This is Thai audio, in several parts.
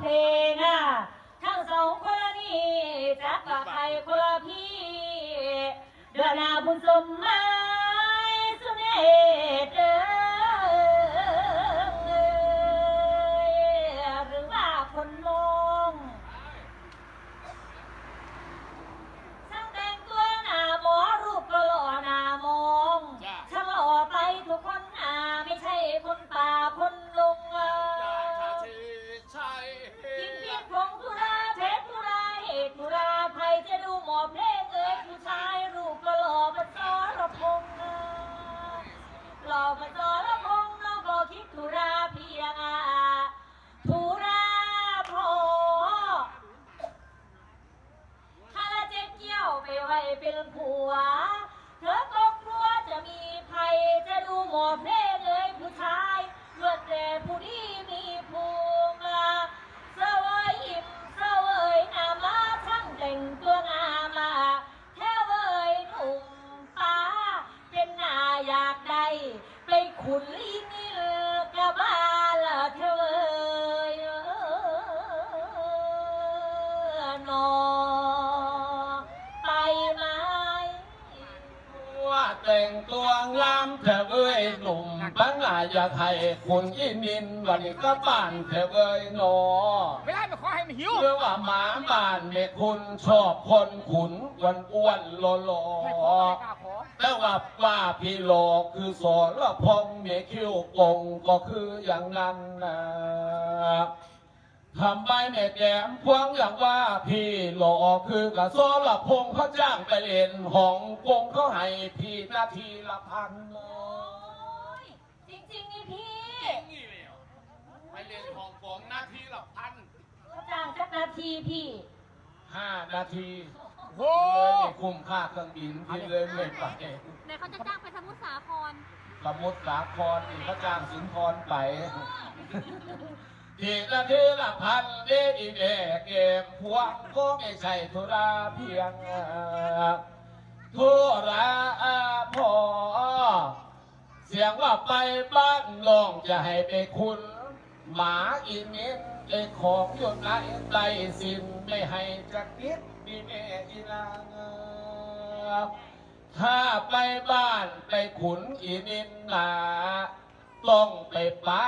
เพลงอะทั้งสองคนละนี่จักกับใครคนละพี่เดือนหน้าบุญสมมา ขุนลิงนี่กะบ้าละเธอเวยนอไปไหมว่าแต่งตัวงามเธอเอ้ยหนุ่มบังอาอยากให้คุณยินดินวันนี้ก็บ้านเธอเอ้ยหนอไม่ได้ไปขอให้มันหิวเรื่องว่าหมาบ้านเด็กคุณชอบคนขุนวันอ้วนๆโลโลไม่ขอไม่กล้าขอ แต่ว่าป้าพี่โลกคือสอนว่าพองเมคิ้วกงก็คืออย่างนั้นนะทำไมแม่แก้มพวงอย่างว่าพี่หลอกคือกระซอละพงเขาจ้างไปเล่นห้องกงเขาให้พี่นาทีละพันเลโอ้ยจริงๆนี่พี่ไปเล่นห้องกงนาทีละพันเขาจ้างจักนาทีพี่ห้านาที โอ้เลยไม่คุ้มค่าเครื่องบินพี่เลยไม่ไปไหนเขาจะจ้างไปสมุทรสาครสมุทรสาครนี่เขาจ้างสุนทรไปทีละทีละพันเดอีเดเกมพวงก็ไม่ใช่ธุระเพียงธุระพอ เสียงว่าไปบ้านลองจะให้ไปคุณ หมาอีนิด ไอ้ของอยู่ไหนไต้สินไม่ให้จะคิดมีแม่อีนางถ้าไปบ้านไปขุนอีนินนาต้องไปปะ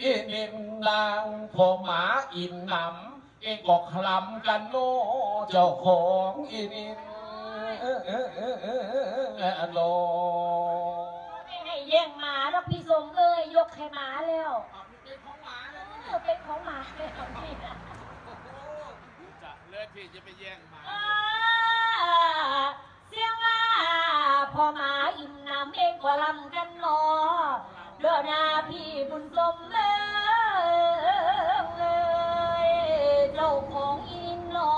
อีนินนางพอหมาอินนำเองก็คลำกันโนเจ้าของอีนินโลไม่ให้แย่งหมาแล้วพี่สมเอ้ยยกให้หมาแล้ว เป็นของหมาเออเป็นของหมาแล้วพี่นะจะเลยพี่จะไปแย่งหมาอ่าเสียงว่าพอหมาอิ่มน้ำเองก็ลำกันเนอเดือหน้าพี่บุญสมเอ้ยเอ้ยเจ้าของอินเนอ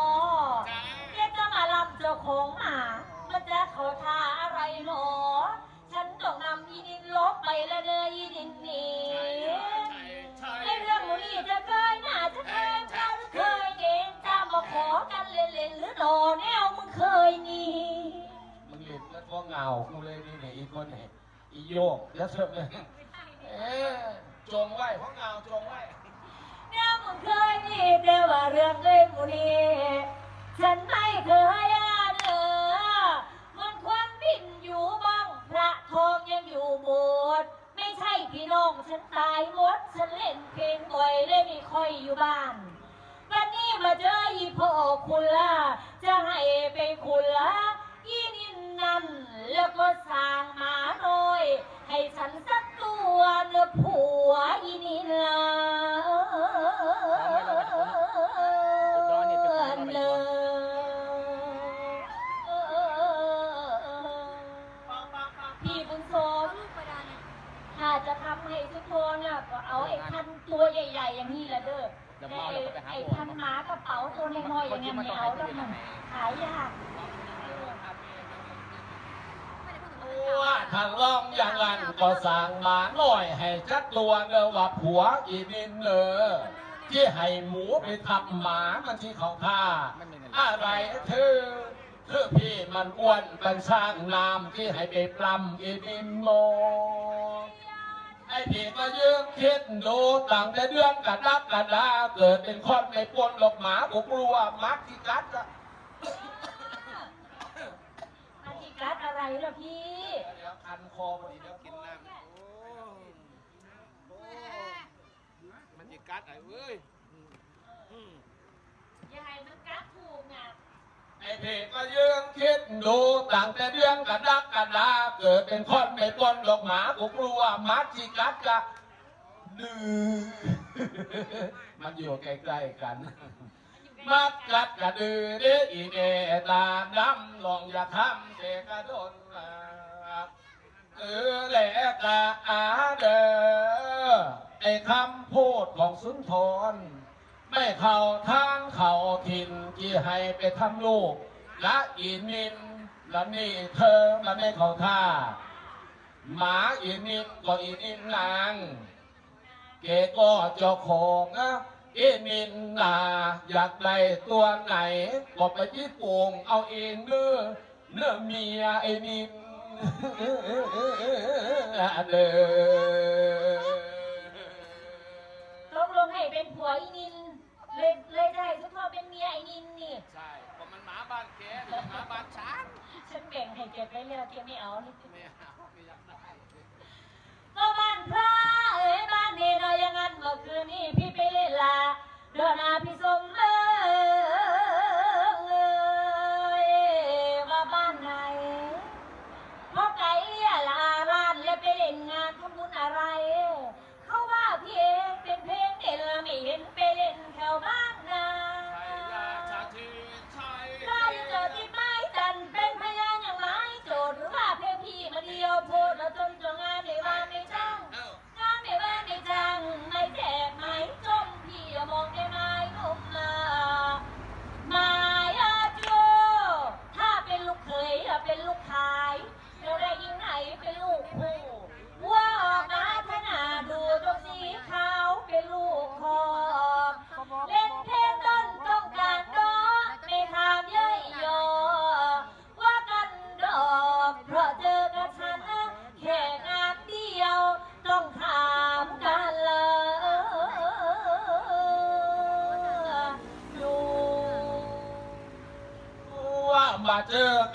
แกจะมาลำเจ้าของหมามันจะเขาท่าอะไรหรอฉันต้องนำอีนินลบไปละเนยอีนินหนี่ กันเล่นๆหรือหนอแนวมึงเคยนี่มึงเล่นแล้วก็เงากูเลยนี่เนี่ยอีกคนเนี่ยอีโยกแล้วเสร็จเลยเอ๊ะจงไว้เพราะเงาจงไว้แนวมึงเคยนี่แต่ว่าเรื่องเลยหมูนี่ฉันไม่เคยอ่านเออมันควันบินอยู่บ้างพระทองยังอยู่โบสถ์ไม่ใช่พี่น้องฉันตายหมดฉันเล่นเพลงบ่อยเลยไม่ค่อยอยู่บ้านวันนี้ มาเจออีพ่อคุณล่ะจะให้ไปคุณละอีนินนั่นแล้วก็สร้างมา ตัวเนอว่าผัวอีนินเนอที่ให้หมูไปทำหมามันที่เขาท่าอะไรเธอคือพี่มันอ้วนเป็นช่างน้ำที่ให้ไปปลำอีนินโมอย่าทไอ้พี่ก็ยืมคิดดูตั้งแต่เดือนกระดักกระดาเกิดเป็นคนไม่ปนหลอกหมาผมกลัวมักที่กัดอะอันนี้กัดอะไรล่ะพี่ เดี๋ยวคันคอพอดีเดี๋ยวกินน้ำ โอ้โอ้มันจะ กัดไอ้เว้ยอืมยังไงมันกัดถูกเนี่ยไอ้เพี่ก็ยืมคิดดูตั้งแต่เดือนกระดักกระดาเกิดเป็นคนไม่ปนหลอกหมาผมกลัวมักที่กัดกะดื้อมันอยู่ใกล้ๆกัน มักกัดกระดือเด้อีเดตาดำลองอย่าทำเจกระโดนมาเออแหลกะอาเดอ ไอ้คำพูดของสุนทร ไม่เข้าทางเข้าถิ่นที่ให้ไปทำลูก และอีนินและนี่เธอมันไม่เข้าท่า หมาอีนินก็อีนินนาง เกก็เจ้าของนะอ็นินนาอยากได้ตัวไหนก็ไปญี่ปุ่งเอาเองเนื้อเนื้อเมียไอ้นินเด้อตกลงให้ เป็นผัวอีนิน เลยเลยได้ทุกคนเป็นเมียไอ้นินนี่ ใช่เพราะมันหมาบ้านแกนี่หมาบ้านฉันฉันแบ่งให้เก็บไว้แล้วแกไม่เอานี่ไม่เอาไม่อยากได้ก็บ้านพระเอ้ยบ้านเนรเอาอย่างนั้นเมื่อคืนนี้พี่ไปเล่นลาเดินหน้าพี่สมเอ้ย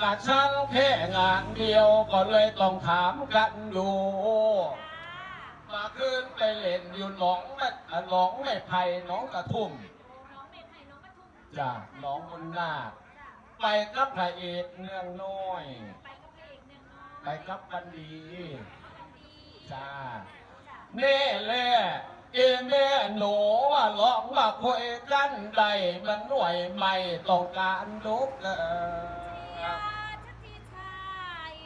เจอกับฉันแค่งานเดียวก็เลยต้องถามกันดูมาขึ้นไปเล่นอยู่หนองแม่หนองแม่ไผ่หนองกระทุ่มน้องเมฆไทยน้องปทุมจ้ะหนองมุนนาคไปกับพระเอกเนืองน้อยไปกับพระเอกเนี่ยไปกับบันดีจ้าเน่แล่เอแม่หนูว่าร้องว่าคุยกันได้มันหน่วยใหม่ต้องการลุกเออ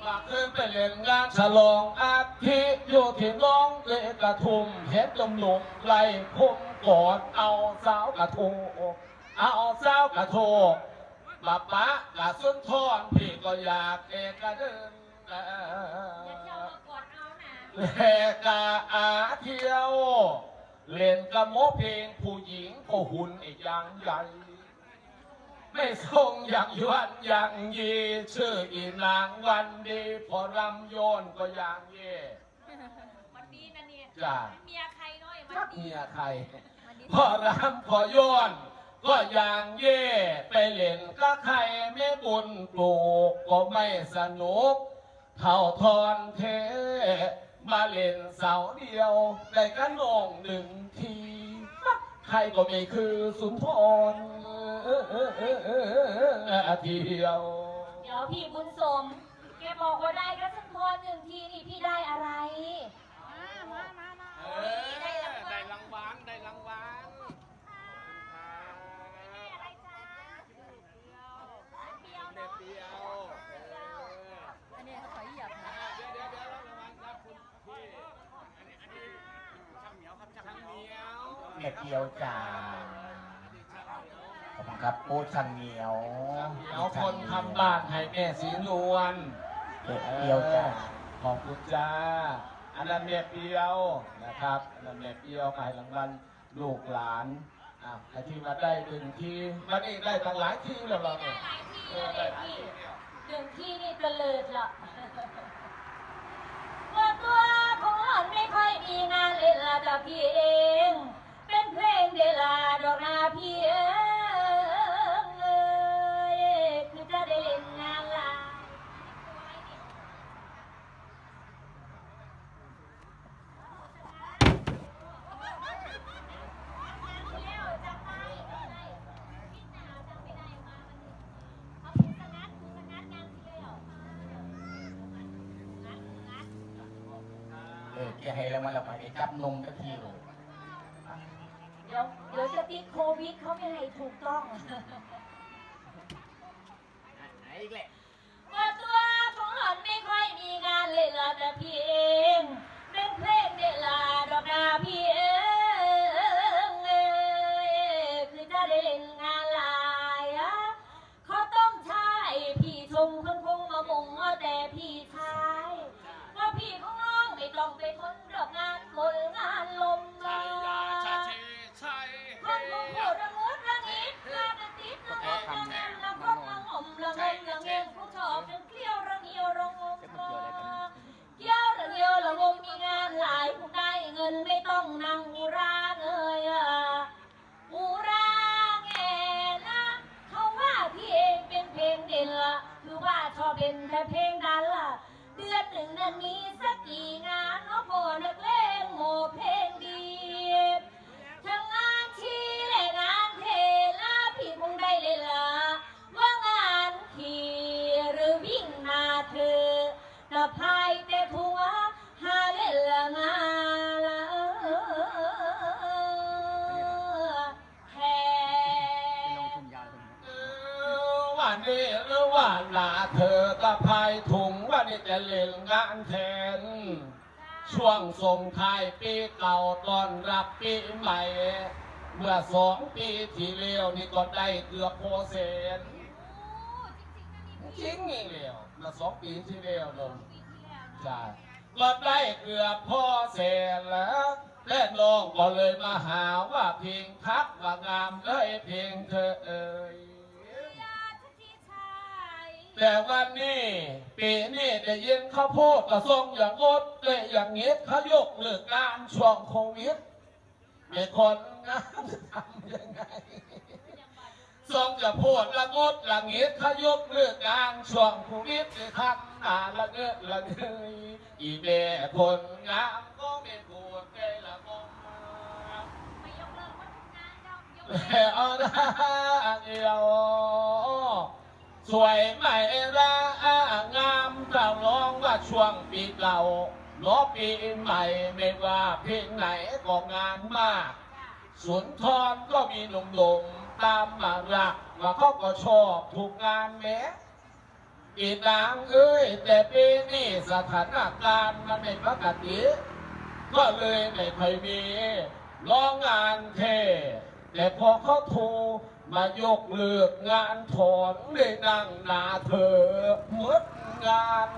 มาขึ้นไปเล่นงานฉลองอาทิตย์อยู่ที่น้องเลกระทุ่มเฮ็ดจมหนุ่มไล่คุ้มกอดเอาสาวกระทูเอาสาวกระโทมาปะกระสุนทรพี่ก็อยากเอกระเดินเอ่ออย่าเที่ยวกอดเอานะแลกะอาเที่ยว เล่นกระโมเพลงผู้หญิงก็หุ่นอีกอย่างใหญ่ ไม่ทรงอย่างยวนอย่างยีชื่ออีนางวันดีพอรำโยนก็อย่างเย่วันดีนะเนี่ยจ้าเมียใครน้อยวัจันกดีเมียใครวันนี้พอรำพอโยนก็อย่างเย่ไปเล่นก็ใครไม่บุญปลูกก็ไม่สนุกเท่าทอนเท มาเล่นเสาเดียวได้กันนองหนึ่งที ใครก็ไม่คือสุนทร ทีเดียว เดี๋ยวพี่บุญสม แกบอกว่าได้ก็สักพอหนึ่งทีนี่พี่ได้อะไรมามามาเออได้รางวัลได้รางวัลอะไรจ้าเดียวเดียวอันนี้เขาขอเหยียบนะเดี๋ยวเดี๋ยวเดี๋ยวรางวัลครับคุณพี่อันนี้อันนี้ช่างเหมียวครับช่างเหมียวเม็ดเดียวจ้า อันนี้ช่างเหมี ยวขอบคุณครับปูชันเหนียวเอาคนทำบ้านให้แม่สีนวลเม็ดเดียวจ้าขอบคุณจ้า อันนั้นแม่เปียวนะครับอันนั้นแม่เปียวใครรางวัลลูกหลานอะไอ้ที่มาได้หนึ่งทีวันนี้ได้ตั้งหลายที่แล้วเราได้เนี่ยหลายทีเอเลอยได้หลายพี่ที่เนี่ยหนึ่งที่นี่เตลิดละว่าตัวของเราอนไม่ค่อยมีงานเล่นละแต่พี่เอง เป็นเพลงเดลาดอกนาพี่เองเอ้ยคือจะได้เล่นงานลา เออแก ให้แล้วมันเราไปจับนมสักทีเลยเดี๋ยวเดี๋ยวจะติดโควิดเขาไม่ให้ถูกต้อง ดือนหนึ่งนั้นมีสักกี่งานเนาะพอนักเลงโมเพลงดีทั้งงานชีและงานเทลาพี่คงได้เลยล่ะว่างานขี่หรือวิ่งนาเธอตะพายแต่ทัวหาเล่นละงานละแทเออวันนี้หรือว่าหลาเธอก็พายถุงว่านี่จะเล่นงานแทนช่วงส่งท้ายปีเก่าตอนรับปีใหม่ เมื่อสองปีที่เลี้ยวนี่ก็ได้เกือบโพเซนจริงนี่เลี้ยวเมื่อสองปีที่เลี้ยวลงใช่ก็ได้เกือบพอเซนแล้วและน้องก็เลยมาหาว่าเพียงทักว่างามเลยเพียงเธอเอ่ย แต่วันนี้ปีนี้ได้ยินเขาพูดกระทรวงอย่างงดเลยอย่างเงี้ยเขายกเลิกงานช่วงโควิดมีคนงานทำยังไงทรงจะพูดละงดละเงี้ยเขายกเลิกงานช่วงโควิดเลยทำหนาละเงอะละเงยอีเม่คนงามก็ไม่พูดได้ละงงแล้วนะเดียว สวยไหมละงามเราร้องว่าช่วงปีเก่าล้อปีใหม่ไม่ว่าเพลงไหนก็งานมากสุนทรก็มีหนุ่มๆตามมารักว่าเขาก็ชอบถูกงานแม้อีนางเอ้ยแต่ปีนี้สถานการณ์มันไม่ปกติก็เลยไม่ค่อยมีร้องงานเท แต่พอเขาโทร มายกเลิกงานถอนได้นั่งหนาเธอหมดงาน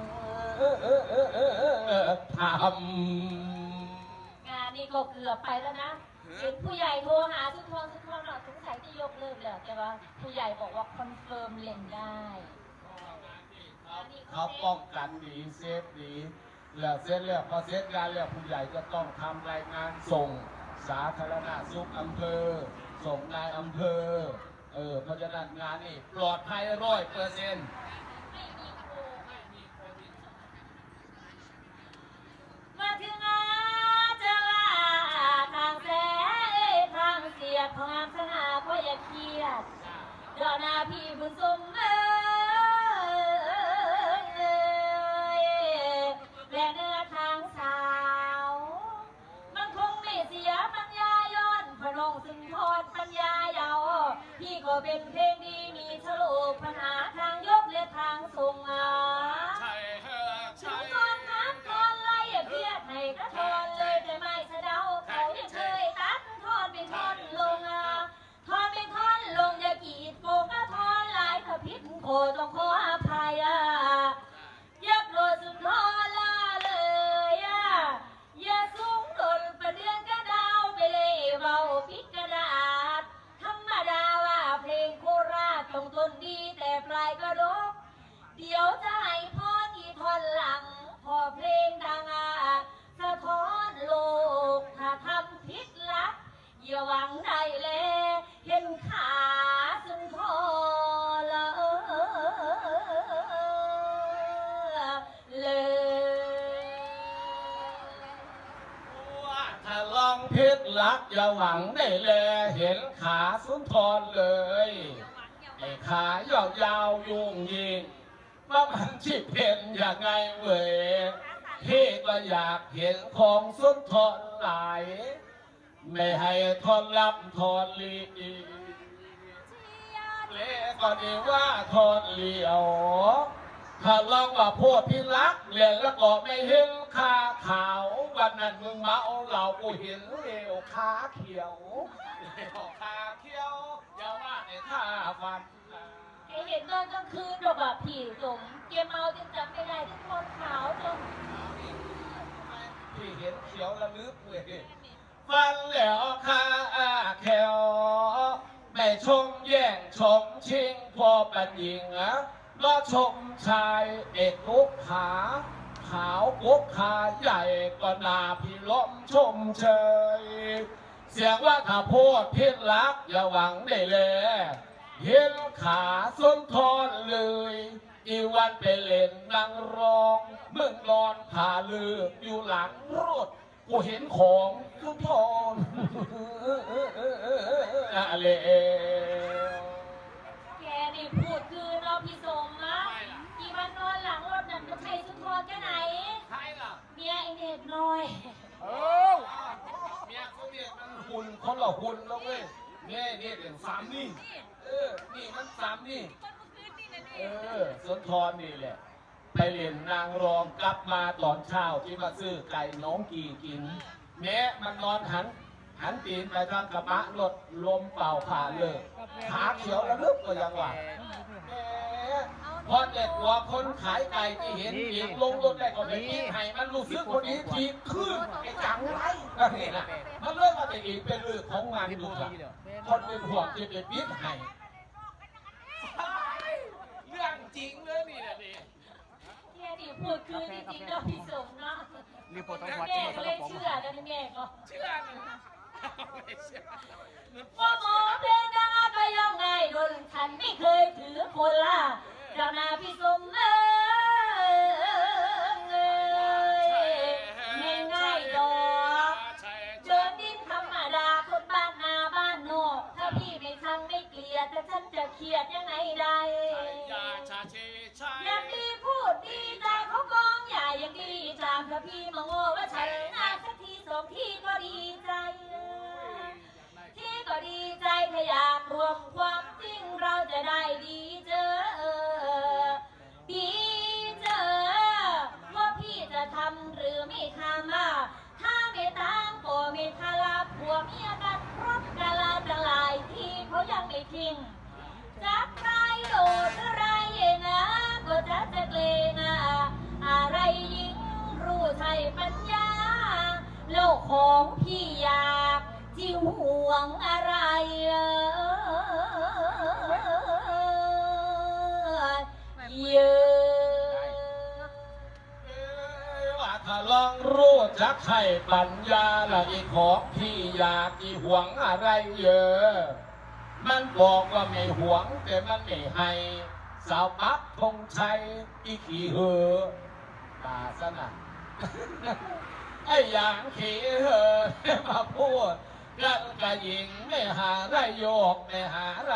ทำงานนี้ก็เกือบไปแล้วนะเห็นผู้ใหญ่โทรหาทุกคนทุกคนหน่อยสงสัยจะยกเลิกแล้วแต่ว่าผู้ใหญ่บอกว่าคอนเฟิร์มเล่นได้เขาป้องกันดีเซฟดีแล้วเสร็จแล้วพอเสร็จงานแล้วผู้ใหญ่ก็ต้องทำรายงานส่ง สาธารณสุขอำเภอ ส่งนายอำเภอ เออเพราะฉะนั้นงานนี่ปลอดภัยร้อยเปอร์เซ็นต์ พี่ก็เป็นเพลงดีมีฉลุปัญหาทางยกและทางส่งอาใช่เฮอถึใช่งตอนน้ำตอนไล่เพียดให้กระทอนเลยแต่ไม่สะเดาเขายังเคยตัดทอนเป็นทอนลงอะทอนเป็นทอนลงอย่ากีดโกงก็ทอนหลายถ้าผิดโคต้องขอ อย่าหวังได้แลเห็นขาสุนทรเลยไอ้ขายาวๆยุ่งยิงว่ามันชิบเป็นยังไงเว้ยพี่ก็อยากเห็นของสุนทรหลไม่ให้ทนรับทนลีเละก็ดีว่าทนเลียว ถ้าลองว่าพูดพี่รักเรียนแล้วก็ไม่เห็นขาขาววันนั้นมึงเมาเรากูเห็นเลวขาเขียวเลวขาเขียวอย่าว่าในท่าฟันไอเห็นตอนกลางคืนดอกอะผีสมเกมเมาจนจำไม่ได้ทุกคนขาวจนที่เห็นเขียวระลึกเว้ยฟันแล้วขาแขวไม่ชมแย่งชมชิงพอปัญญิงอะ ก็ชมชายเอกุกขา ขาวกุกขาใหญ่ก็นาพี่ล้มชมเชย เสียงว่าถ้าพูดพิษรักอย่าหวังได้เลยเห็นขาส้นทอนเลย อีวันไปเล่นนางรองเมึงนอนผ่าลืออยู่หลังรถกูเห็นของส้นทอนอะไร แกนี่พูดคือเราพี่สมนะอีวันนอนหลังรถนั่นก็ใช่ สุนทรแค่ไหนใช่ล่ะเมียไอเน็ตน้อย เอ้าเมียเขาเนี่ยมันหุ่นคนละหุ่นแล้วเว้ยเนี่ยเนี่ยเดี๋ยวสามนี่ เออ นี่มันสามนี่เออสนทรนี่แหละ ไปเรียนนางรองกลับมาตอนเช้าที่มาซื้อไก่น้องกีกิน แม้มันนอนหัน หันตีนไปทางกระบะรถลมเป่าผ่าเลยขาเขียวระลึกก็ยังว่าแหม พอเด็กหัวคนขายไก่ที่เห็นอีกลงรถได้ก็ไม่กินให้มันรู้สึกคนนี้ทีขึ้นไอ้จังไรก็เห็นอะมันเริ่มมาแต่อีกเป็นเรื่องของงานดูละคนเป็นห่วงจะเป็นพิษให้เรื่องจริงเลยนี่นะนี่แกนี่พูดคือจริงๆเราพี่สมเนาะรีพอร์ตต้องวัดแม่ที่ก็เราเลต้องยฟ้องเชื่อกันแม่ก็เชื่อนะไม่เชื่อมันพอว่าหมอเพลงดังก็ยังไงโดนฉันไม่เคยถือคนละ เจ้านาพี่สมเอ้ยง่ายดอกใช่เดินดินธรรมดาคนบ้านนาบ้านนอกถ้าพี่ไม่ชังไม่เกลียดแต่ฉันจะเครียดยังไงได้ยาชาเชใช่อยากดีพูดดีใจเขามองใหญ่อยากดีจามถ้าพี่มาโง่ว่าฉันน่าสักทีสองทีก็ดีใจที่ก็ดีใจถ้าอยากรวมความจริงเราจะได้ดี ดอะไรนะก็จะจะเกรงอะอะไรยิ่งรู้ใช่ปัญญา โลกของพี่อยากที่ห่วงอะไรเยอะว่าถ้าลองรู้จักให้ปัญญาละอีของที่อยากอีหวงอะไรเยอะ มันบอกว่าไม่หวงแต่มันไม่ให้ สาวปั๊บธงชัยอีขี่เหอตาสนะไอ้อย่างขี่เหอมาพูดแล้วกะยิงไม่หาไรโยกไม่หาไร